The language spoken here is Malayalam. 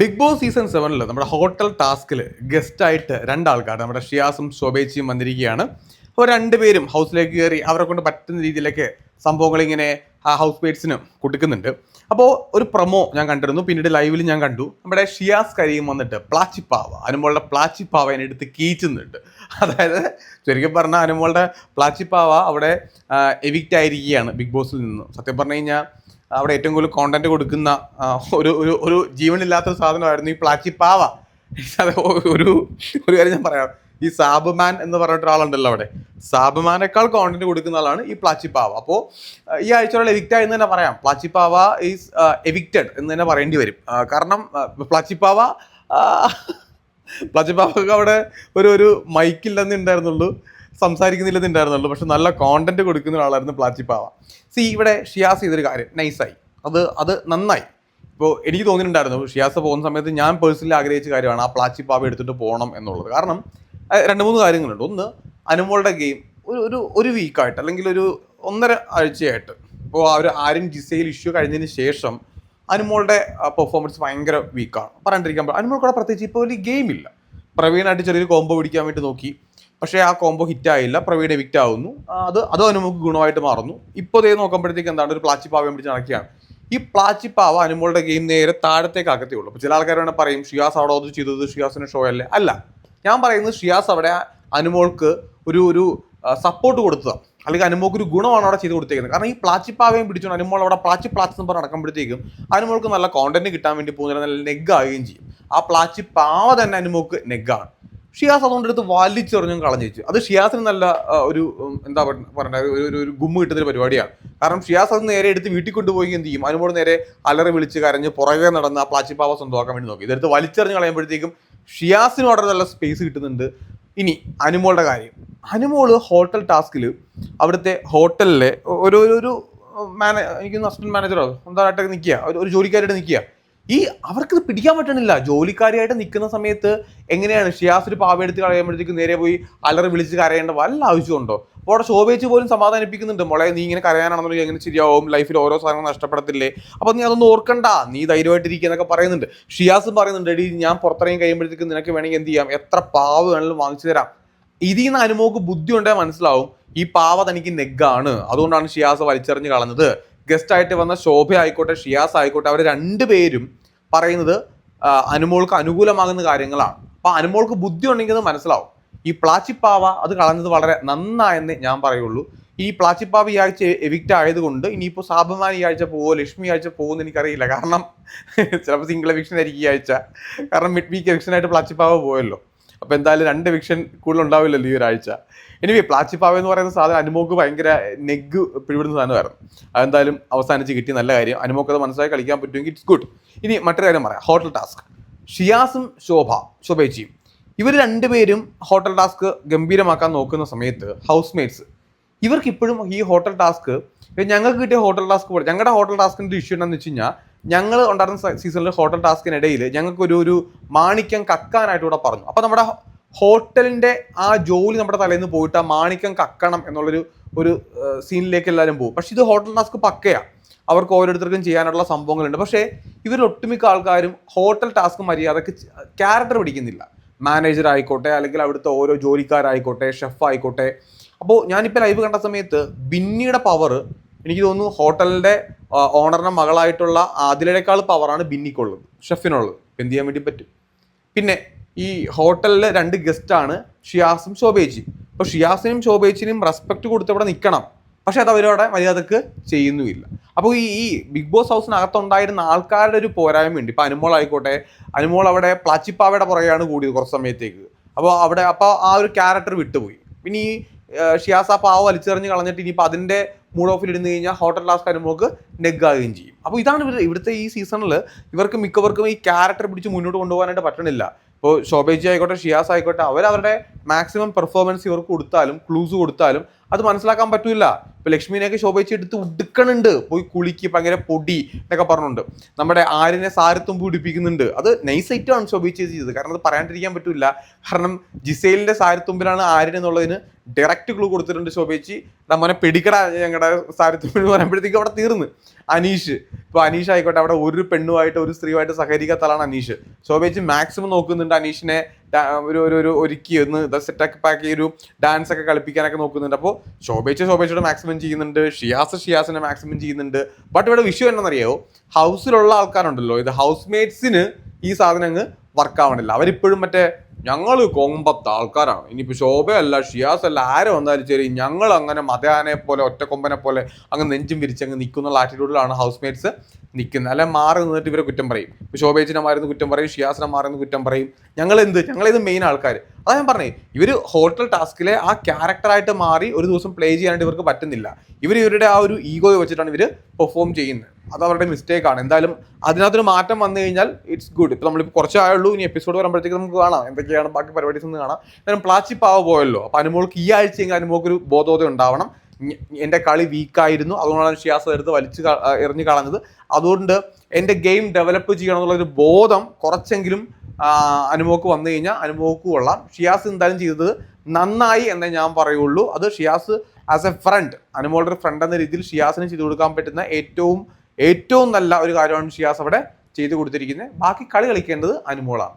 ബിഗ് ബോസ് സീസൺ സെവനിൽ നമ്മുടെ ഹോട്ടൽ ടാസ്കിൽ ഗസ്റ്റായിട്ട് രണ്ടാൾക്കാർ നമ്മുടെ ഷിയാസും ശോഭേച്ചിയും വന്നിരിക്കുകയാണ്. അപ്പോൾ രണ്ടുപേരും ഹൗസിലേക്ക് കയറി അവരെ കൊണ്ട് പറ്റുന്ന രീതിയിലൊക്കെ സംഭവങ്ങൾ ഇങ്ങനെ ആ ഹൗസ് മേറ്റ്സിനും കൊടുക്കുന്നുണ്ട്. അപ്പോൾ ഒരു പ്രൊമോ ഞാൻ കണ്ടിരുന്നു. പിന്നീട് ലൈവിൽ ഞാൻ കണ്ടു. നമ്മുടെ ഷിയാസ് കരീം വന്നിട്ട് പ്ലാച്ചിപ്പാവ അനുമോളുടെ പ്ലാച്ചിപ്പാവ എന്നെ എടുത്ത് കീച്ചുന്നുണ്ട് അതായത് ശരിക്കും പറഞ്ഞാൽ അനുമോളുടെ പ്ലാച്ചിപ്പാവ അവിടെ എവിക്റ്റ് ആയിരിക്കുകയാണ് ബിഗ് ബോസിൽ നിന്ന്. സത്യം പറഞ്ഞു കഴിഞ്ഞാൽ അവിടെ ഏറ്റവും കൂടുതൽ കോണ്ടന്റ് കൊടുക്കുന്ന ഒരു ഒരു ഒരു ജീവനില്ലാത്ത സാധനമായിരുന്നു ഈ പ്ലാച്ചി പാവ. ഒരു ഒരു കാര്യം ഞാൻ പറയാം. ഈ സാബ്മാൻ എന്ന് പറഞ്ഞിട്ട് ഒരാളുണ്ടല്ലോ അവിടെ. സാബ്മാനേക്കാൾ കോണ്ടന്റ് കൊടുക്കുന്ന ആളാണ് ഈ പ്ലാച്ചി പാവ. അപ്പോൾ ഈ ആഴ്ചയുള്ള എവിക്റ്റ് എന്ന് തന്നെ പറയാം. പ്ലാച്ചി പാവ ഈസ് എവിക്റ്റഡ് എന്ന് തന്നെ പറയേണ്ടി വരും. കാരണം പ്ലാച്ചി പാവ പ്ലാച്ചി പ്ലാച്ചിപ്പാവക്ക് അവിടെ ഒരു ഒരു മൈക്കില്ലെന്നേ ഉണ്ടായിരുന്നുള്ളൂ. സംസാരിക്കുന്നില്ലെന്നേ ഉണ്ടായിരുന്നുള്ളൂ പക്ഷെ നല്ല കോണ്ടന്റ് കൊടുക്കുന്ന ഒരാളായിരുന്നു പ്ലാച്ചിപ്പാവ സി ഇവിടെ ഷിയാസ് ചെയ്തൊരു കാര്യം. നൈസായി അത് അത് നന്നായി. ഇപ്പോൾ എനിക്ക് തോന്നിയിട്ടുണ്ടായിരുന്നു ഷിയാസ് പോകുന്ന സമയത്ത് ഞാൻ പേഴ്സണലി ആഗ്രഹിച്ച കാര്യമാണ് ആ പ്ലാച്ചിപ്പാവ എടുത്തിട്ട് പോകണം എന്നുള്ളത്. കാരണം രണ്ട് മൂന്ന് കാര്യങ്ങളുണ്ട്. ഒന്ന് അനുമോളുടെ ഗെയിം ഒരു ഒരു ഒരു വീക്കായിട്ട് അല്ലെങ്കിൽ ഒരു ഒന്നര ആഴ്ചയായിട്ട്. ഇപ്പോൾ ആ ഒരു ആരും ജിസയിൽ ഇഷ്യൂ കഴിഞ്ഞതിന് ശേഷം അനുമോളുടെ പെർഫോമൻസ് ഭയങ്കര വീക്കാണ് പറഞ്ഞിരിക്കാൻ അനുമോൾക്കൂടെ പ്രത്യേകിച്ച് ഇപ്പോൾ ഒരു ഗെയിം ഇല്ല. പ്രവീണായിട്ട് ചെറിയൊരു കോംബോ പിടിക്കാൻ വേണ്ടി നോക്കി. പക്ഷേ ആ കോംബോ ഹിറ്റ് ആയില്ല. പ്രവീണ എവിക്റ്റ് ആവുന്നു. അത് അത് അനുമോക്ക് ഗുണമായിട്ട് മാറുന്നു. ഇപ്പോൾ ഇതേ നോക്കുമ്പോഴത്തേക്ക് എന്താണ്? ഒരു പ്ലാച്ചി പ്ലാച്ചിപ്പാവയും പിടിച്ച് നടക്കുകയാണ്. ഈ പ്ലാച്ചി പാവ അനുമോളുടെ ഗെയിം നേരെ താഴത്തേക്ക് ആക്കത്തേ ഉള്ളൂ. അപ്പോൾ ചില ആൾക്കാർ വേണേൽ പറയും ഷിയാസ് അവിടെ അത് ചെയ്തത് ഷിയാസിന് ഷോ അല്ലേ? അല്ല. ഞാൻ പറയുന്നത് ഷിയാസ് അവിടെ അനുമോൾക്ക് ഒരു ഒരു സപ്പോർട്ട് കൊടുത്തതാണ് അല്ലെങ്കിൽ അനുമോൾക്ക് ഒരു ഗുണമാണ് അവിടെ ചെയ്ത് കൊടുത്തേക്കുന്നത്. കാരണം ഈ പ്ലാച്ചി പ്ലാച്ചിപ്പാവയും പിടിച്ചുകൊണ്ട് അനുമോൾ അവിടെ പ്ലാച്ചി പ്ലാച്ച് എന്ന് പറഞ്ഞ് നടക്കുമ്പോഴത്തേക്കും അനുമോൾക്ക് നല്ല കോണ്ടന്റ് കിട്ടാൻ വേണ്ടി പോകുന്നില്ല നല്ല നെഗ് ആവുകയും ചെയ്യും. ആ പ്ലാച്ചി പാവ തന്നെ അനുമോൾക്ക് നെഗാണ് ഷിയാസ് അതുകൊണ്ട് എടുത്ത് വലിച്ചെറിഞ്ഞും കളഞ്ഞു വെച്ചു അത് ഷിയാസിന് നല്ല ഒരു എന്താ പറയണ്ട ഒരു ഒരു- ഒരു ഗുമ്മ കിട്ടുന്ന ഒരു പരിപാടിയാണ്. കാരണം ഷിയാസ് അത് നേരെ എടുത്ത് വീട്ടിൽ കൊണ്ടുപോയി എന്ത് ചെയ്യും? അതിനോട് നേരെ അലറി വിളിച്ച് കരഞ്ഞ് പുറകെ നടന്ന് ആ പ്ലാച്ചിപ്പാവ സ്വന്തമാക്കാൻ വേണ്ടി നോക്കി. ഇതെടുത്ത് വലിച്ചെറിഞ്ഞ് കളയുമ്പോഴത്തേക്കും ഷിയാസിന് വളരെ നല്ല സ്പേസ് കിട്ടുന്നുണ്ട്. ഇനി അനുമോളുടെ കാര്യം. അനുമോൾ ഹോട്ടൽ ടാസ്കിൽ അവിടുത്തെ ഹോട്ടലിലെ ഒരു ഒരു- മാനേ എനിക്ക് അസിസ്റ്റന്റ് മാനേജറോ എന്തായിട്ടൊക്കെ നിൽക്കുക ഒരു ജോലിക്കാരായിട്ട് നിൽക്കുക ഈ അവർക്ക് പിടിക്കാൻ പറ്റണില്ല. ജോലിക്കാരിയായിട്ട് നിൽക്കുന്ന സമയത്ത് എങ്ങനെയാണ് ഷിയാസ് ഒരു പാവ എടുത്ത് കളയുമ്പോഴത്തേക്ക് നേരെ പോയി അലറി വിളിച്ച് കരയേണ്ട വല്ല ആവശ്യമുണ്ടോ? അപ്പോൾ അവിടെ ശോഭിച്ച് പോലും സമാധാനിപ്പിക്കുന്നുണ്ട്. മോളെ നീ ഇങ്ങനെ കരയാനാണെന്നുണ്ടെങ്കിൽ എങ്ങനെ ശരിയാവും? ലൈഫിൽ ഓരോ സാധനങ്ങൾ നഷ്ടപ്പെടത്തില്ലേ? അപ്പോൾ നീ അതൊന്നും ഓർക്കണ്ട. നീ ധൈര്യമായിട്ടിരിക്കുക എന്നൊക്കെ പറയുന്നുണ്ട്. ഷിയാസും പറയുന്നുണ്ട് എടി ഞാൻ പുറത്തിറങ്ങി കഴിയുമ്പോഴത്തേക്ക് നിനക്ക് വേണമെങ്കിൽ എന്ത് ചെയ്യാം? എത്ര പാവ് വേണമെങ്കിലും വാങ്ങിച്ചു തരാം. ഇതിൽ നിന്ന് അനുമോക്ക് ബുദ്ധി ഉണ്ടെങ്കിൽ മനസ്സിലാവും ഈ പാവ തനിക്ക് നെഗ്ഗാണ് അതുകൊണ്ടാണ് ഷിയാസ് വലിച്ചെറിഞ്ഞ് കളഞ്ഞത്. ഗസ്റ്റ് ആയിട്ട് വന്ന ശോഭ ആയിക്കോട്ടെ ഷിയാസ് ആയിക്കോട്ടെ അവർ രണ്ടുപേരും പറയുന്നത് അനുമോൾക്ക് അനുകൂലമാകുന്ന കാര്യങ്ങളാണ്. അപ്പൊ അനുമോൾക്ക് ബുദ്ധി ഉണ്ടെങ്കിൽ അത് മനസ്സിലാവും. ഈ പ്ലാച്ചിപ്പാവ അത് കളഞ്ഞത് വളരെ നന്നായെന്ന് ഞാൻ പറയുള്ളൂ. ഈ പ്ലാച്ചിപ്പാവ ഈ ആഴ്ച എവിക്റ്റ് ആയതുകൊണ്ട് ഇനിയിപ്പോൾ സാബുമാൻ ഈ ആഴ്ച പോവോ ലക്ഷ്മി ആഴ്ച പോകുമെന്ന് എനിക്കറിയില്ല. കാരണം ചിലപ്പോൾ സിംഗിൾ എവിക്ഷൻ ആയിരിക്കും ഈ ആഴ്ച. കാരണം മിഡ് വീക്ക് എവിക്ഷനായിട്ട് പ്ലാച്ചിപ്പാവ പോയല്ലോ. അപ്പോൾ എന്തായാലും രണ്ട് വിക്ഷൻ കൂടുതൽ ഉണ്ടാവില്ലല്ലോ ഈ ഒരാഴ്ച. എനിവേ പ്ലാച്ചിപ്പാവ എന്ന് പറയുന്ന സാധനം അനുമോക്ക് ഭയങ്കര നെഗ് പിടിപെടുന്ന സാധനമായിരുന്നു. അതെന്തായാലും അവസാനിച്ച് കിട്ടി നല്ല കാര്യം. അനുമോക്ക് അത് മനസ്സിലായി കളിക്കാൻ പറ്റുമെങ്കിൽ ഇറ്റ്സ് ഗുഡ് ഇനി മറ്റൊരു കാര്യം പറയാം. ഹോട്ടൽ ടാസ്ക് ഷിയാസും ശോഭ ശോഭേച്ചിയും ഇവർ രണ്ടുപേരും ഹോട്ടൽ ടാസ്ക് ഗംഭീരമാക്കാൻ നോക്കുന്ന സമയത്ത് ഹൗസ് മേറ്റ്സ് ഇവർക്ക് ഇപ്പോഴും ഈ ഹോട്ടൽ ടാസ്ക് ഞങ്ങൾക്ക് കിട്ടിയ ഹോട്ടൽ ടാസ്ക് പോലെ ഞങ്ങളുടെ ഹോട്ടൽ ടാസ്കിന്റെ ഇഷ്യൂ എന്താണെന്ന് വെച്ച് കഴിഞ്ഞാൽ ഞങ്ങൾ ഉണ്ടായിരുന്ന സീസണിൽ ഹോട്ടൽ ടാസ്കിനിടയിൽ ഞങ്ങൾക്ക് ഒരു മാണിക്യം കക്കാനായിട്ട് ഇവിടെ പറഞ്ഞു. അപ്പോൾ നമ്മുടെ ഹോട്ടലിന്റെ ആ ജോലി നമ്മുടെ തലേന്ന് പോയിട്ട് ആ മാണിക്യം കക്കണം എന്നുള്ളൊരു ഒരു സീനിലേക്ക് എല്ലാവരും പോകും. പക്ഷേ ഇത് ഹോട്ടൽ ടാസ്ക് പക്കയാണ് അവർക്ക് ഓരോരുത്തർക്കും ചെയ്യാനുള്ള സംഭവങ്ങളുണ്ട്. പക്ഷേ ഇവരിൽ ഒട്ടുമിക്ക ആൾക്കാരും ഹോട്ടൽ ടാസ്ക് മര്യാദയ്ക്ക് ക്യാരക്ടർ പിടിക്കുന്നില്ല. മാനേജർ ആയിക്കോട്ടെ അല്ലെങ്കിൽ അവിടുത്തെ ഓരോ ജോലിക്കാരായിക്കോട്ടെ ഷെഫ് ആയിക്കോട്ടെ. അപ്പോൾ ഞാനിപ്പോൾ ലൈവ് കണ്ട സമയത്ത് ബിന്നിയുടെ പവർ എനിക്ക് തോന്നുന്നു ഹോട്ടലിന്റെ ഓണറിന്റെ മകളായിട്ടുള്ള ആദിലയേക്കാൾ പവറാണ് ബിന്നിക്കുള്ളത് ഷെഫിനുള്ളത് എന്ത് ചെയ്യാൻ വേണ്ടി പറ്റും? പിന്നെ ഈ ഹോട്ടലിലെ രണ്ട് ഗസ്റ്റാണ് ഷിയാസും ശോഭേച്ചിയും അപ്പോൾ ഷിയാസിനും ശോഭേച്ചിനും റെസ്പെക്ട് കൊടുത്ത് ഇവിടെ നിൽക്കണം. പക്ഷെ അത് അവരവിടെ മര്യാദയ്ക്ക് ചെയ്യുന്നുമില്ല. അപ്പോൾ ഈ ഈ ബിഗ് ബോസ് ഹൗസിനകത്തുണ്ടായിരുന്ന ആൾക്കാരുടെ ഒരു പോരായ്മയുണ്ട് ഇപ്പോൾ അനുമോൾ ആയിക്കോട്ടെ അനുമോൾ അവിടെ പ്ലാച്ചിപ്പാവയുടെ പുറകെയാണ് കൂടിയത് കുറച്ച് സമയത്തേക്ക്. അപ്പോൾ അവിടെ അപ്പോൾ ആ ഒരു ക്യാരക്ടർ വിട്ടുപോയി. പിന്നെ ഈ ഷിയാസ് ആ പാവ വലിച്ചെറിഞ്ഞ് കളഞ്ഞിട്ട് ഇനിയിപ്പോൾ അതിന്റെ മൂഡ് ഓഫിൽ ഇരുന്ന് കഴിഞ്ഞാൽ ഹോട്ടൽ ടാസ്ക് അനുമോക്ക് നെഗാകുകയും ചെയ്യും. അപ്പോൾ ഇതാണ് ഇവർ ഇവിടുത്തെ ഈ സീസണിൽ ഇവർക്ക് മിക്കവർക്കും ഈ ക്യാരക്ടർ പിടിച്ച് മുന്നോട്ട് കൊണ്ടുപോകാനായിട്ട് പറ്റണില്ല. ഇപ്പോൾ ശോഭേജി ആയിക്കോട്ടെ ഷിയാസ് ആയിക്കോട്ടെ അവരവരുടെ മാക്സിമം പെർഫോമൻസ് ഇവർക്ക് കൊടുത്താലും ക്ലൂസ് കൊടുത്താലും അത് മനസ്സിലാക്കാൻ പറ്റൂല. ഇപ്പൊ ലക്ഷ്മിനെയൊക്കെ ശോഭിച്ച് എടുത്ത് ഉടുക്കണുണ്ട്. പോയി കുളിക്ക് ഭയങ്കര പൊടി എന്നൊക്കെ പറഞ്ഞുണ്ട്. നമ്മുടെ ആരിനെ സാരത്തുമ്പ് പിടിപ്പിക്കുന്നുണ്ട്. അത് നൈസ് ആണ് ശോഭിച്ച് ചെയ്തത്. കാരണം അത് പറയാണ്ടിരിക്കാൻ പറ്റില്ല കാരണം ജിസൈലിന്റെ സാരത്തുമ്പിലാണ് ആര്യൻ ഡയറക്റ്റ് ക്ലൂ കൊടുത്തിട്ടുണ്ട് ശോഭിച്ച്. നമ്മനെ പിടിക്കട ഞങ്ങളുടെ സാരത്തുമ്പിൽ എന്ന് പറയുമ്പോഴത്തേക്ക് അവിടെ തീർന്ന്. അനീഷ്. ഇപ്പൊ അനീഷ് ആയിക്കോട്ടെ. അവിടെ ഒരു പെണ്ണുമായിട്ട് ഒരു സ്ത്രീയുമായിട്ട് സഹകരിക്കാത്തതാണ് അനീഷ്. ശോഭിച്ച് മാക്സിമം നോക്കുന്നുണ്ട് അനീഷിനെ. ഒരു ഒരു ഒരു ഒരുക്കി ഒന്ന് സെറ്റാക്കി പാക്കി ഒരു ഡാൻസ് ഒക്കെ കളിപ്പിക്കാനൊക്കെ നോക്കുന്നുണ്ട്. അപ്പോൾ ശോഭേച്ച് ശോഭേച്ചയുടെ മാക്സിമം ചെയ്യുന്നുണ്ട് ഷിയാസ് ഷിയാസിനെ മാക്സിമം ചെയ്യുന്നുണ്ട്. ബട്ട് ഇവിടെ വിഷയം എന്താണെന്നറിയോ ഹൗസിലുള്ള ആൾക്കാരുണ്ടല്ലോ. ഇത് ഹൗസ് മേറ്റ്സിന് ഈ സാധനം അങ്ങ് വർക്ക് ആവണില്ല. അവരിപ്പോഴും മറ്റേ ഞങ്ങൾ കൊമ്പത്തെ ആൾക്കാരാണ്. ഇനിയിപ്പോൾ ശോഭയല്ല ഷിയാസ് അല്ല ആരെ വന്നാലും ശരി ഞങ്ങൾ അങ്ങനെ മതയാനെ പോലെ ഒറ്റക്കൊമ്പനെ പോലെ അങ്ങ് നെഞ്ചും വിരിച്ചങ്ങ് നിൽക്കുന്ന ആറ്റിറ്റ്യൂഡിലാണ് ഹൗസ് മേറ്റ്സ് നിൽക്കുന്നത്. അല്ലെ മാറി നിന്നിട്ട് ഇവരെ കുറ്റം പറയും. ഇപ്പോൾ ശോഭേച്ചിനെ മാറുന്ന കുറ്റം പറയും ഷിയാസിനെ മാറുന്ന കുറ്റം പറയും. ഞങ്ങൾ എന്ത് ഞങ്ങൾ ഞങ്ങളിത് മെയിൻ ആൾക്കാർ അതാ ഞാൻ പറഞ്ഞേ ഇവർ ഹോട്ടൽ ടാസ്കിലെ ആ ക്യാരക്ടറായിട്ട് മാറി ഒരു ദിവസം പ്ലേ ചെയ്യാനായിട്ട് ഇവർക്ക് പറ്റുന്നില്ല. ഇവർ ഇവരുടെ ആ ഒരു ഈഗോ വെച്ചിട്ടാണ് ഇവർ പെർഫോം ചെയ്യുന്നത്. അത് അവരുടെ മിസ്റ്റേക്ക് ആണ്. എന്തായാലും അതിനകത്തൊരു മാറ്റം വന്നു കഴിഞ്ഞാൽ ഇറ്റ്സ് ഗുഡ് ഇപ്പൊ നമ്മളിപ്പോൾ കുറച്ചേ ആയുള്ളൂ ഇനി എപ്പിസോഡ് വരുമ്പോഴത്തേക്ക് നമുക്ക് കാണാം. എന്തൊക്കെയാണ് ബാക്കി പരിപാടീസ് ഒന്ന് കാണാം. എന്തായാലും പ്ലാച്ചി പാവ പോയല്ലോ. അപ്പൊ അനുമോൾക്ക് ഈ ആഴ്ചയെങ്കിൽ അനുമോൾക്ക് ഒരു ബോധോദയം ഉണ്ടാവണം. എന്റെ കളി വീക്കായിരുന്നു അതുകൊണ്ടാണ് ഷിയാസ് എടുത്ത് വലിച്ചു എറിഞ്ഞു കളഞ്ഞത്. അതുകൊണ്ട് എന്റെ ഗെയിം ഡെവലപ്പ് ചെയ്യണം എന്നുള്ള ഒരു ബോധം കുറച്ചെങ്കിലും അനുമോക്ക് വന്നു കഴിഞ്ഞാൽ അനുമോക്ക് കൊള്ളാം. ഷിയാസ് എന്തായാലും ചെയ്തത് നന്നായി എന്നേ ഞാൻ പറയുള്ളൂ. അത് ഷിയാസ് ആസ് എ ഫ്രണ്ട് അനുമോളുടെ ഫ്രണ്ട് എന്ന രീതിയിൽ ഷിയാസിന് ചെയ്തു കൊടുക്കാൻ പറ്റുന്ന ഏറ്റവും ഏറ്റവും നല്ല ഒരു കാര്യമാണ് ഷിയാസ് അവിടെ ചെയ്തു കൊടുത്തിരിക്കുന്നത്. ബാക്കി കളി കളിക്കേണ്ടത് അനുമോളാണ്.